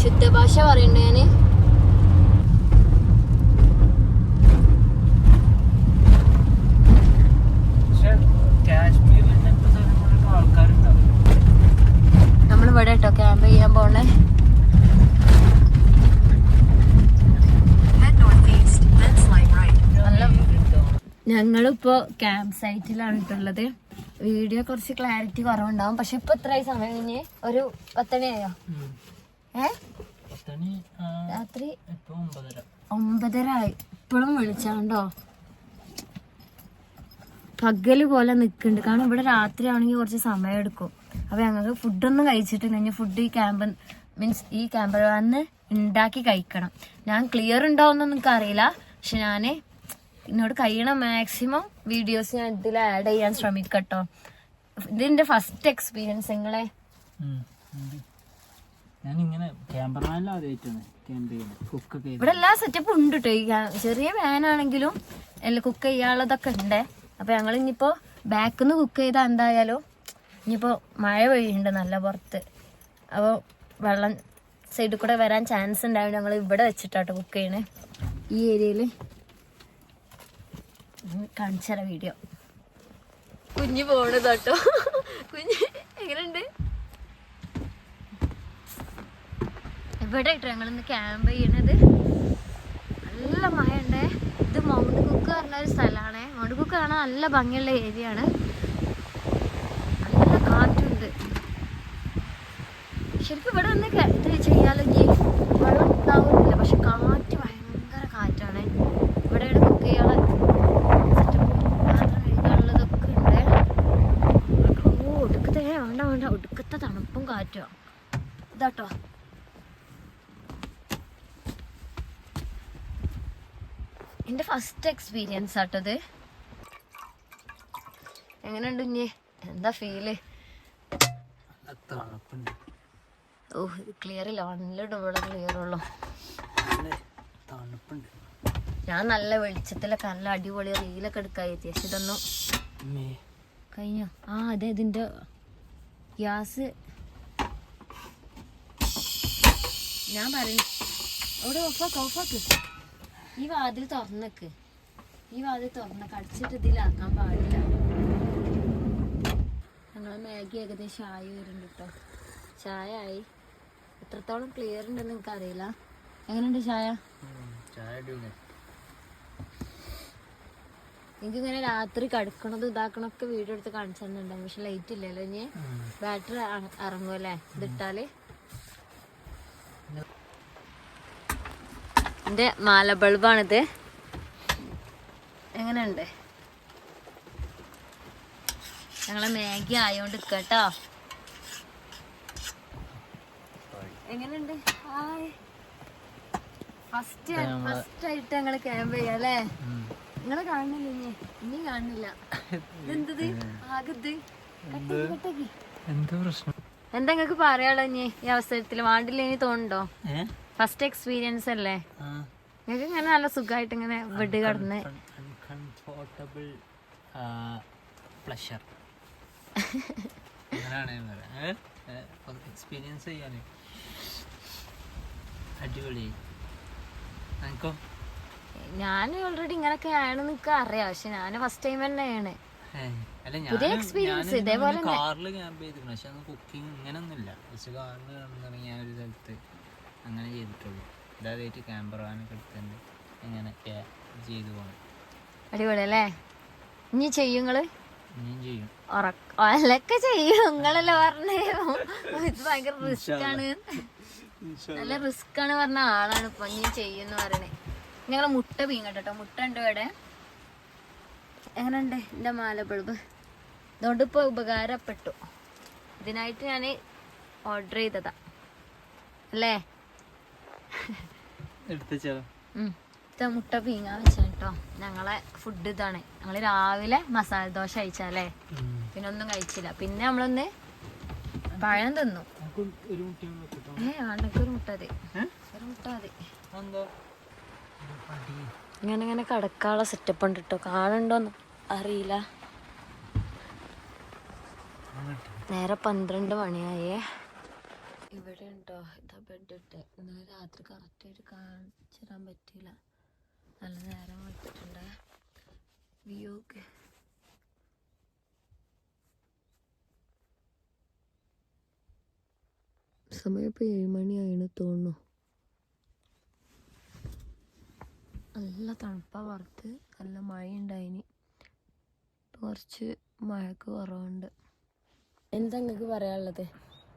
ശുദ്ധഭാഷ പറയണ്ട ഞാൻ? നമ്മളിവിടെ കേട്ടോ ക്യാമ്പ് ചെയ്യാൻ പോണേ. ഞങ്ങളിപ്പോ ക്യാമ്പ് സൈറ്റിലാണ് ഇട്ടുള്ളത് വീഡിയോ കുറച്ച് ക്ലാരിറ്റി കുറവുണ്ടാവും. പക്ഷെ ഇപ്പൊ ഇത്രയും സമയം കഴിഞ്ഞ് ഒരു പത്തണിയായോ? രാത്രി ഒമ്പതര. ആയി ഇപ്പോഴും വിളിച്ചാണ്ടോ? പകൽ പോലെ നിൽക്കുന്നുണ്ട് കാരണം ഇവിടെ രാത്രി ആണെങ്കിൽ കുറച്ച് സമയം എടുക്കും അപ്പൊ ഞങ്ങൾക്ക് ഫുഡൊന്നും കഴിച്ചിട്ട് ഇനി ഫുഡ് ഈ ക്യാമ്പ് മീൻസ് ഈ ക്യാമ്പ് വന്ന് ഉണ്ടാക്കി കഴിക്കണം. ഞാൻ ക്ലിയർ ഉണ്ടാവുമെന്നൊന്നും എനിക്ക് അറിയില്ല പക്ഷെ ഞാൻ എന്നോട് കഴിയണ. മാക്സിമം വീഡിയോസ് ഞാൻ ഇതിൽ ആഡ് ചെയ്യാൻ ശ്രമിക്കട്ടോ. ഇതിന്റെ ഫസ്റ്റ് എക്സ്പീരിയൻസ് നിങ്ങളെ? ഉം, ഇങ്ങനെ ഞാനിങ്ങനെ ക്യാമ്പർമാനിലും ആദ്യമായിട്ടാണ് ക്യാമ്പ് ചെയ്യുന്നത് കുക്കൊക്കെ ഇവിടെ എല്ലാ സെറ്റപ്പും ഉണ്ട് കേട്ടോ ഈ ക്യാ- ചെറിയ വാനാണെങ്കിലും എല്ലാം കുക്ക് ചെയ്യാനുള്ളതൊക്കെ ഉണ്ട് അപ്പൊ ഞങ്ങൾ ഇനിയിപ്പോ ബാക്കിൽ നിന്ന് കുക്ക് ചെയ്താൽ എന്തായാലും ഇനിയിപ്പോ മഴ പെയ്യുന്നുണ്ട് നല്ല പുറത്ത്. അപ്പോൾ വെള്ളം സൈഡിൽ കൂടെ വരാൻ ചാൻസ് ഉണ്ടായത് ഞങ്ങൾ ഇവിടെ വെച്ചിട്ടാട്ടോ കുക്ക് ചെയ്യണേ. ഈ ഏരിയയിൽ കാണിച്ചറ വീഡിയോ കുഞ്ഞു പോണത് കേട്ടോ കുഞ്ഞ് എങ്ങനെയുണ്ട് ഇവിടെ ഞങ്ങൾ ഞങ്ങളിന്ന് ക്യാമ്പ് ചെയ്യണത്. നല്ല മഴ ഉണ്ടേ ഇത് മൗണ്ട് കുക്ക് പറഞ്ഞ ഒരു സ്ഥലമാണ്. മൗണ്ട് കുക്ക് കാണാൻ നല്ല ഭംഗിയുള്ള ഏരിയ ആണ്. നല്ല കാറ്റുണ്ട്. ശരിക്കും ഇവിടെ ഒന്ന് ഇത് ചെയ്യാലെങ്കിൽ വെള്ളം ഉണ്ടാവുന്നില്ല പക്ഷെ കാറ്റ് ഭയങ്കര കാറ്റാണ് ഇവിടെ ഇവിടെ കുക്ക് ചെയ്യാനുള്ള setup, പാത്രം കഴുകാനുള്ളതൊക്കെ ഉണ്ട് ഓ ഒടുക്കത്തെ വേണ്ട വേണ്ട ഒടുക്കത്തെ തണുപ്പും കാറ്റും ഇതാട്ടോ എന്റെ ഫസ്റ്റ് എക്സ്പീരിയൻസ് ആട്ടത് എങ്ങനെയുണ്ട് ഇനി എന്താ ഫീൽ ഓ ക്ലിയർ ഇല്ല. വണ്ണിലിടുമ്പോഴേ ക്ലിയർ ഉള്ളു. നല്ല ഞാൻ നല്ല വെളിച്ചത്തിലൊക്കെ നല്ല അടിപൊളി റീലൊക്കെ എടുക്കാൻ എത്തി പക്ഷെ ഇതൊന്നും കഴിഞ്ഞോ? ആ അതെ ഇതിന്റെ ഗ്യാസ്. ഞാൻ പറയുന്നു അവിടെ ഓഫാക്ക് ഓഫാക്ക് ഈ വാതിൽ തുറന്നേക്ക് ഈ വാതിൽ തുറന്നേക്ക് അടിച്ചിട്ട് ഇതിലാക്കാൻ പാടില്ല. ഞങ്ങളെ മാഗി ഏകദേശം ആയി വരുന്നുണ്ട് കേട്ടോ ചായ ആയി. എത്രത്തോളം ക്ലിയർ ഉണ്ടെന്ന് നിങ്ങൾക്ക് അറിയില്ല? എങ്ങനെയുണ്ട് ചായ? എനിക്കിങ്ങനെ രാത്രി കടുക്കണത് ഇതാക്കണൊക്കെ വീഡിയോ എടുത്ത് കാണിച്ചു തന്നിട്ടുണ്ടാവും. പക്ഷെ ലൈറ്റ് ഇല്ലല്ലോ ഇനി. ബാറ്ററി ഇറങ്ങുമല്ലേ ഇതിട്ടാൽ എന്റെ മാല ബൾബാണിത്. എങ്ങനെയുണ്ട്? ഞങ്ങളെ മാഗി ആയോണ്ട് കേട്ടോ എങ്ങനെയുണ്ട്? ഫസ്റ്റ് ഫസ്റ്റ് ആയിട്ട് ഞങ്ങൾ ക്യാമ്പ് ചെയ്യാം അല്ലേ? നിങ്ങളെ കാണുന്നില്ല ഇനി? ഇനി കാണുന്നില്ല. എന്തത് ആകത് എന്താ പ്രശ്നം? എന്താ നിങ്ങക്ക് പറയാളോ ഇനി ഈ അവസരത്തിൽ വാണ്ടില്ല ഇനി തോന്നുന്നുണ്ടോ? ഫസ്റ്റ് എക്സ്പീരിയൻസ് അല്ലേ? ഞങ്ങൾക്ക് ഇങ്ങനെ നല്ല സുഖമായിട്ട് ഇങ്ങനെ ബെഡ് കടന്ന്. അൺകംഫോർട്ടബിൾ പ്ലഷർ അങ്ങനെയാണ് എക്സ്പീരിയൻസ് ചെയ്യാന്. അടിപൊളി. എനിക്കോ ഞാൻ ഓൾറെഡി ഇങ്ങനൊക്കെ ആണ് എനിക്ക് അറിയാം. പക്ഷെ ഞാൻ ഫസ്റ്റ് ടൈം തന്നെയാണ്. പുതിയ experience, ഇതേപോലെ. കാറിൽ ക്യാമ്പ് ചെയ്തിരുന്നു പക്ഷെ കുക്കിംഗ് ഇങ്ങനൊന്നുമില്ല. പക്ഷെ കാറിൽ കിടന്നിറങ്ങി ആ ഒരു സ്ഥലത്ത്. അങ്ങനെ ചെയ്തിട്ടുള്ളൂ. ഇതായിട്ട് ക്യാമ്പർ വാനൊക്കെ എടുത്തുണ്ട് ഇങ്ങനെയൊക്കെ ക്യാ- ചെയ്തു പോകണം അടിപൊളി അല്ലേ ഇനി ചെയ്യും നിങ്ങൾ ഇനിയും ചെയ്യും. ഉറക്കൊക്കെ ചെയ്യും. നിങ്ങളല്ലേ പറഞ്ഞേ. ഇത് ഭയങ്കര റിസ്ക് ആണ്. നല്ല റിസ്ക് ആണ് പറഞ്ഞ ആളാണ് ഇപ്പൊ. ഇനി ചെയ്യുന്ന പറയണേ. ഞങ്ങളെ മുട്ട പീങ്ങട്ടോ കേട്ടോ മുട്ട ഉണ്ട് ഇവിടെ? എങ്ങനെയുണ്ട് എന്റെ മാല ബൾബ് അതുകൊണ്ട് ഇപ്പൊ ഉപകാരപ്പെട്ടു. ഇതിനായിട്ട് ഞാൻ ഓർഡർ ചെയ്തതാ. അല്ലേ? മുട്ട പീങ്ങാൻ വെച്ചാണ് കേട്ടോ ഞങ്ങളെ ഫുഡ് ഇതാണ്. ഞങ്ങൾ രാവിലെ മസാല ദോശ കഴിച്ചാലേ? പിന്നെ ഒന്നും കഴിച്ചില്ല. പിന്നെ നമ്മളൊന്ന് പഴം തിന്നു. ഏ ഒരു മുട്ട മതി. ഒരു മുട്ട മതി. ഇങ്ങനെ ഇങ്ങനെ കടക്കാളെ സെറ്റപ്പ് ഉണ്ട് കേട്ടോ കാണുണ്ടോന്ന് അറിയില്ല. നേരെ പന്ത്രണ്ട് മണിയായേ. ഇവിടെ ഉണ്ടോ ഇതാ ബെഡ് ഇന്നലെ രാത്രി കറക്റ്റായിട്ട് കാണിച്ചു തരാൻ പറ്റിയില്ല. നല്ല നേരം വെച്ചിട്ടുണ്ട് വ്യൂ സമയം ഇപ്പൊ ഏഴ് മണിയായെന്ന് തോന്നുന്നു. നല്ല തണുപ്പാണ് പുറത്ത്. നല്ല മഴയുണ്ടായിന്. കുറച്ച് മഴക്ക് കുറവുണ്ട്. എന്താ നിങ്ങൾക്ക് പറയാനുള്ളത്?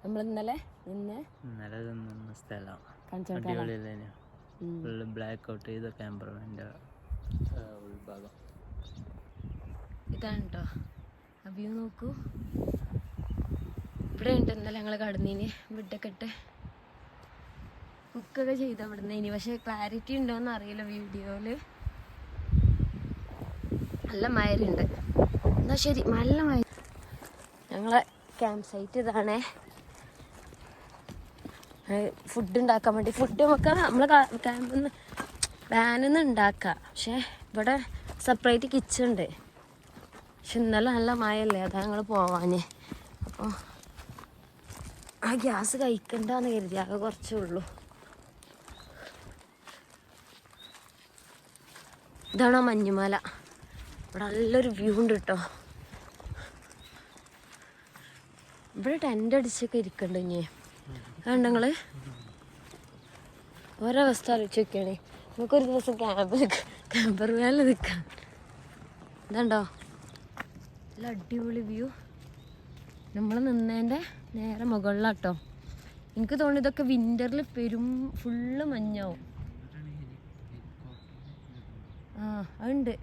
നമ്മൾ ഇന്നലെ നിന്ന് ഇന്നലെ നിന്ന സ്ഥലം. ഫുള്ള് ബ്ലാക്ക് ഔട്ട് ചെയ്ത ക്യാമ്പറമാന്റെ ഉൾഭാഗം. ഇതാണ് കേട്ടോ വ്യൂ നോക്കൂ. ഇവിടെ ഉണ്ട് ഇന്നലെ ഞങ്ങൾ കടന്നീന്. വിട്ടൊക്കെ ഇട്ട് കുക്കൊക്കെ ചെയ്ത ഇവിടുന്ന് ഇനി. പക്ഷെ ക്ലാരിറ്റി ഉണ്ടോന്ന് അറിയില്ല വീഡിയോയിൽ. നല്ല മയലുണ്ട് എന്നാ ശരി നല്ല മയ ഞങ്ങളെ ക്യാമ്പ് സൈറ്റ് ഇതാണേ. ഫുഡ് ഉണ്ടാക്കാൻ വേണ്ടി ഫുഡ് നമുക്ക് നമ്മളെ ക്യാമ്പിൽ നിന്ന് വാനിൽ ഉണ്ടാക്കാം. പക്ഷെ ഇവിടെ സെപ്പറേറ്റ് കിച്ചൺ ഉണ്ട്. പക്ഷെ ഇന്നലെ നല്ല മഴയല്ലേ അതാ ഞങ്ങൾ പോവാന്. അപ്പോൾ ആ ഗ്യാസ് കഴിക്കണ്ടെന്ന് കരുതി ആകെ കുറച്ചേ ഉള്ളൂ. ഇതാണ് ആ മഞ്ഞുമല. ഇവിടെ നല്ലൊരു വ്യൂ ഉണ്ട് കേട്ടോ ഇവിടെ ടെന്റ് അടിച്ചൊക്കെ ഇരിക്കണ്ടേ കണ്ട നിങ്ങൾ ഒരവസ്ഥ നോക്കിയാണേ നമുക്കൊരു ദിവസം ക്യാമ്പ് ക്യാമ്പർ വേല നിൽക്കാം ഇതുണ്ടോ? നല്ല അടിപൊളി വ്യൂ നമ്മൾ നിന്നതിന്റെ നേരെ മുകളിലാട്ടോ. എനിക്ക് തോന്നുന്നു ഇതൊക്കെ വിന്ററിൽ പെരും ഫുള്ള് മഞ്ഞാവും. ആ അതുണ്ട്.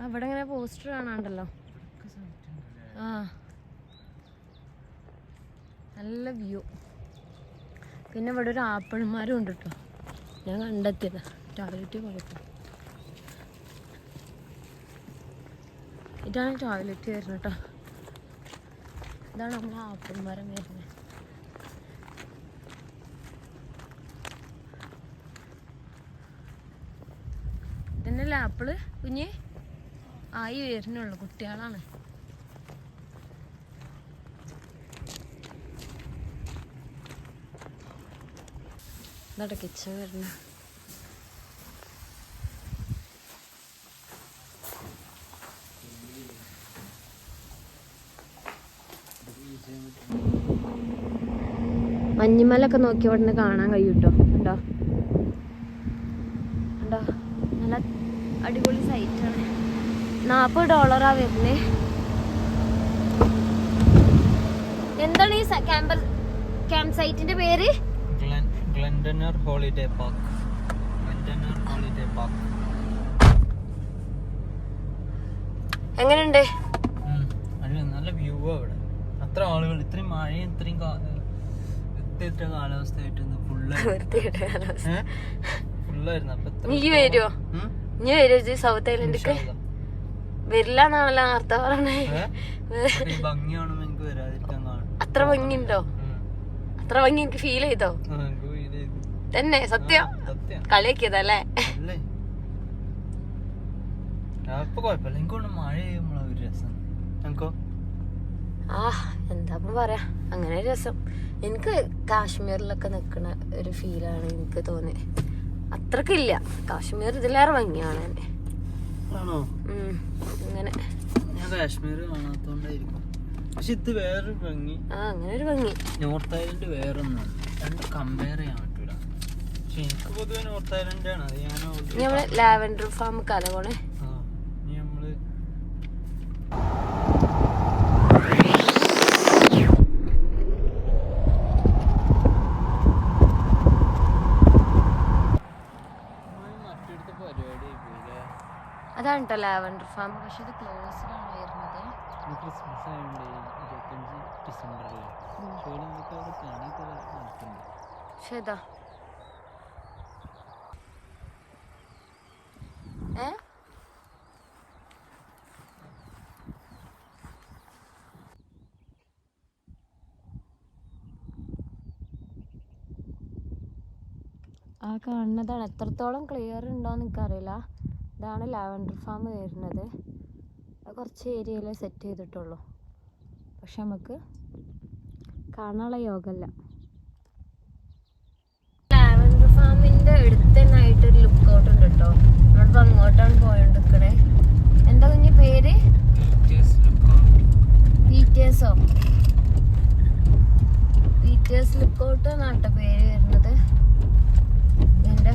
അവിടെ ഇങ്ങനെ പോസ്റ്റർ കാണാണ്ടല്ലോ. ആ. നല്ല വ്യൂ പിന്നെ ഇവിടെ ഒരു ആപ്പിൾമാരും ഉണ്ട് കേട്ടോ ഞാൻ കണ്ടെത്തിയത്. ടോയ്ലറ്റ് കുഴപ്പം ഇതാണ് ടോയ്ലറ്റ് വരുന്നത് കേട്ടോ ഇതാണ് നമ്മൾ ആപ്പിൾ മരം വരുന്നത്. ഇതന്നെയല്ലേ ആപ്പിൾ? കുഞ്ഞ്? ആയി വരുന്നുള്ളു കുട്ടികളാണ്. ഇതാട്ടെ കിച്ചൺ വരുന്നു. മഞ്ഞുമലൊക്കെ നോക്കി അവിടെ കാണാൻ കഴിയും കേട്ടോ ഉണ്ടോ ഉണ്ടോ നല്ല അടിപൊളി സൈറ്റാണ്. നാൽപ്പത് ഡോളറാ വരുന്നേ. എന്താണ് ഈ ക്യാമ്പ് ക്യാമ്പ് സൈറ്റിന്റെ പേര്? Glendaner holiday park Glendaner holiday park എങ്ങനെയുണ്ട്? നല്ല വ്യൂ അവിടെ അത്ര ആളുകൾ ഇത്രയും മഴയും ഇത്രയും എത്തിയിട്ട കാലാവസ്ഥയായിട്ട് ഫുള്ള് ഫുള്ളായിരുന്നു അപ്പൊ നീ വരുമോ? നീ വരുമോ സൗത്ത് ഐലൻഡിക്ക്. വരില്ല എന്നാണല്ലോ നേരത്തെ പറഞ്ഞേ. ഏ? അത്രയും ഭംഗി കാണുമ്പോ എനിക്ക് വരാതിരിക്കാൻ അത്ര ഭംഗിയുണ്ടോ? അത്ര ഭംഗി എനിക്ക് ഫീൽ ചെയ്തോ? തന്നെ സത്യം. കളിയാക്കിയതല്ലേ? ആ എന്താ പറയാ. അങ്ങനെ രസം. എനിക്ക് കാശ്മീരിലൊക്കെ നിക്കണ ഒരു ഫീലാണ് എനിക്ക് തോന്നി അത്രക്കില്ല. കാശ്മീർ ഇതിലേറെ ഭംഗിയാണ് എന്നെ ആണോ? ഉം, അങ്ങനെ. ഞാൻ കാശ്മീർ കാണാത്തോണ്ടായിരിക്കും. പക്ഷെ ഇത് വേറൊരു ഭംഗി. ആ അങ്ങനെ ഒരു ഭംഗി. നോർത്ത് ഐലൻഡ് വേറൊന്നാണ്. രണ്ട് കമ്പയർ ചെയ്യാൻ എനിക്ക് പൊതുവെ നോർത്ത് ഐലൻഡ് ആണ് അത് ഞാൻ നമ്മൾ ലാവൻഡർ ഫാം കല പോണേ അതാണ് കേട്ടോ ലാവൻഡർ ഫാം. പക്ഷെ ഇത് ക്ലോസ്ഡ് ആണ് വരുന്നത്. ക്രിസ്മസ് ആയതുകൊണ്ട് ഇരുപത്തഞ്ച് ഡിസംബറിൽ പക്ഷേ ഇതാ. ഏ? ആ കാണുന്നതാണ്. എത്രത്തോളം ക്ലിയർ ഉണ്ടോയെന്ന് എനിക്കറിയില്ല. ഇതാണ് ലാവൻഡർ ഫാം വരുന്നത്. കുറച്ച് ഏരിയയിൽ സെറ്റ് ചെയ്തിട്ടുള്ളൂ. പക്ഷെ നമുക്ക് കാണാനുള്ള യോഗമല്ല. ലാവൻഡർ ഫാമിന്റെ അടുത്ത് അങ്ങോട്ടുണ്ട് കേട്ടോ നമ്മളിപ്പോൾ അങ്ങോട്ടാണ് പോയോണ്ട് നിൽക്കണേ എന്താ കുഞ്ഞു പേര്? പീറ്റേഴ്സോ പീറ്റേഴ്സ് ലുക്കൗട്ട് എന്നാട്ടോ പേര് വരുന്നത്. എന്റെ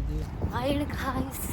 ഇത് അയാൾ ഗായ്സ്